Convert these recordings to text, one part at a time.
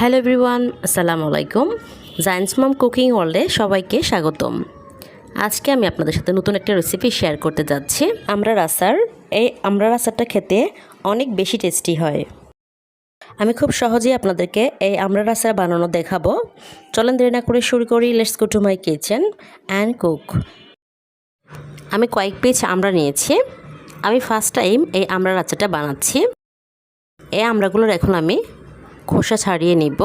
Hello everyone, আসসালামু আলাইকুম। Giant's মম cooking ওয়ার্ল্ডে সবাইকে স্বাগতম। আজকে আমি আপনাদের সাথে নতুন একটা রেসিপি শেয়ার করতে যাচ্ছি। আমরা রাসার, এই আমরা রাসারটা খেতে অনেক বেশি টেস্টি হয়। আমি খুব সহজেই আপনাদেরকে এই আমরা রাসার বানানো দেখাবো। চলেন দেরি না করে শুরু করি। Let's go to my kitchen and cook আমি কয়েক পিস আমরা নিয়েছি। আমি ফার্স্ট টাইম এই আমরা রাচাটা বানাচ্ছি। এই আমড়াগুলোর এখন আমি খোসা ছাড়িয়ে নিব।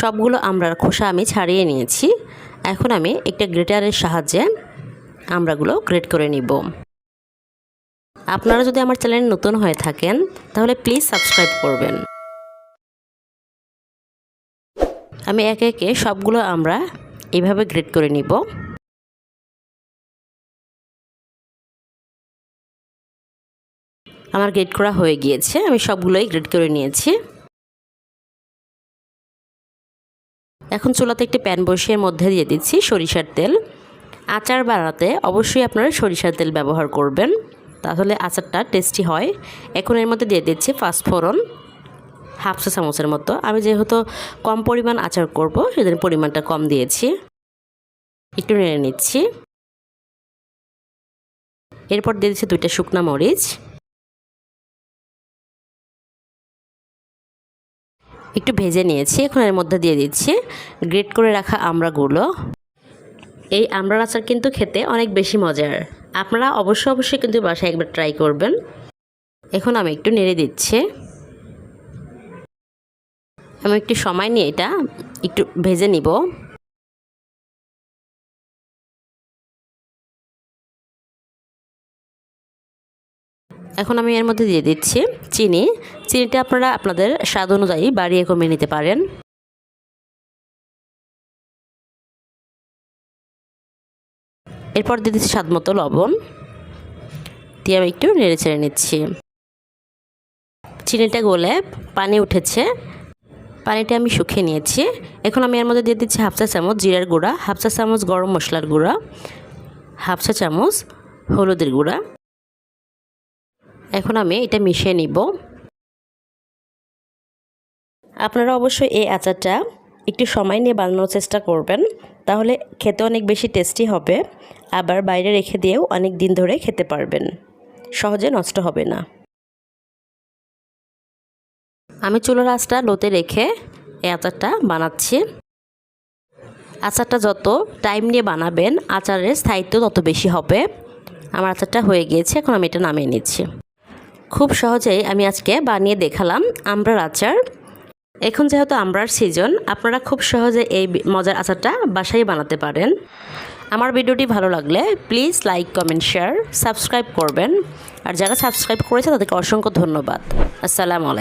সবগুলো আমড়ার খোসা আমি ছাড়িয়ে নিয়েছি। এখন আমি একটা গ্রেটারের সাহায্যে আমড়াগুলো গ্রেট করে নিব। আপনারা যদি আমার চ্যানেল নতুন হয়ে থাকেন, তাহলে প্লিজ সাবস্ক্রাইব করবেন। আমি একে একে সবগুলো আমরা এইভাবে গ্রেট করে নিব। আমার গ্রেড করা হয়ে গিয়েছে, আমি সবগুলোই গ্রেড করে নিয়েছি। এখন চুলাতে একটি প্যান বসিয়ে মধ্যে দিয়ে দিচ্ছি সরিষার তেল। আচার বানাতে অবশ্যই আপনারা সরিষার তেল ব্যবহার করবেন, তাহলে আচারটা টেস্টি হয়। এখন এর মধ্যে দিয়ে দিচ্ছি পাঁচফোড়ন হাফ চা চামচের মতো। আমি যেহেতু কম পরিমাণ আচার করব সেদিন পরিমাণটা কম দিয়েছি। একটু নেড়ে নিচ্ছি। এরপর দিয়ে দিচ্ছি দুইটা শুকনা মরিচ। একটু ভেজে নিয়েছি, এখন এর মধ্যে দিয়ে দিচ্ছি। গ্রেট করে রাখা আমড়াগুলো। এই আমড়ার আচার কিন্তু খেতে অনেক বেশি মজার। আপনারা অবশ্যই অবশ্যই কিন্তু বাসায় একবার ট্রাই করবেন। এখন আমি একটু নেড়ে দিচ্ছি। আমি একটু সময় নিয়ে এটা একটু ভেজে নিব। এখন আমি এর মধ্যে দিয়ে দিচ্ছি চিনি। চিনিটা আপনারা আপনাদের স্বাদ অনুযায়ী বাড়িয়ে কমিয়ে নিতে পারেন। এরপর দিয়ে দিচ্ছি স্বাদ মতো লবণ। দিয়ে আমি একটু নেড়ে চেড়ে নিচ্ছি। চিনিটা গলে পানি উঠেছে। পানিটা আমি শুকিয়ে নিয়েছি। এখন আমি এর মধ্যে দিয়ে দিচ্ছি হাফ চা চামচ জিরার গুঁড়া, হাফ চা চামচ গরম মশলার গুঁড়া, হাফ চা চামচ হলুদের গুঁড়া। এখন আমি এটা মিশিয়ে নিব। আপনারা অবশ্যই এই আচারটা একটু সময় নিয়ে বানানোর চেষ্টা করবেন, তাহলে খেতে অনেক বেশি টেস্টি হবে, আবার বাইরে রেখে দিয়েও অনেক দিন ধরে খেতে পারবেন। সহজে নষ্ট হবে না। আমি চুলোর আঁচটা লোতে রেখে এই আচারটা বানাচ্ছি। আচারটা যত টাইম নিয়ে বানাবেন, আচারের স্থায়িত্ব তত বেশি হবে। আমার আচারটা হয়ে গিয়েছে, এখন আমি এটা নামিয়ে নিচ্ছি। খুব সহজেই আমি আজকে বানিয়ে দেখালাম আমরার আচার। এখন যেহেতু আমরার সিজন আপনারা খুব সহজে এই মজার আচারটা বাসায় বানাতে পারেন। আমার ভিডিওটি ভালো লাগলে please like comment share subscribe করবেন। আর যারা সাবস্ক্রাইব করেছে তাদেরকে অসংখ্য ধন্যবাদ। আসসালামু আলাইকুম।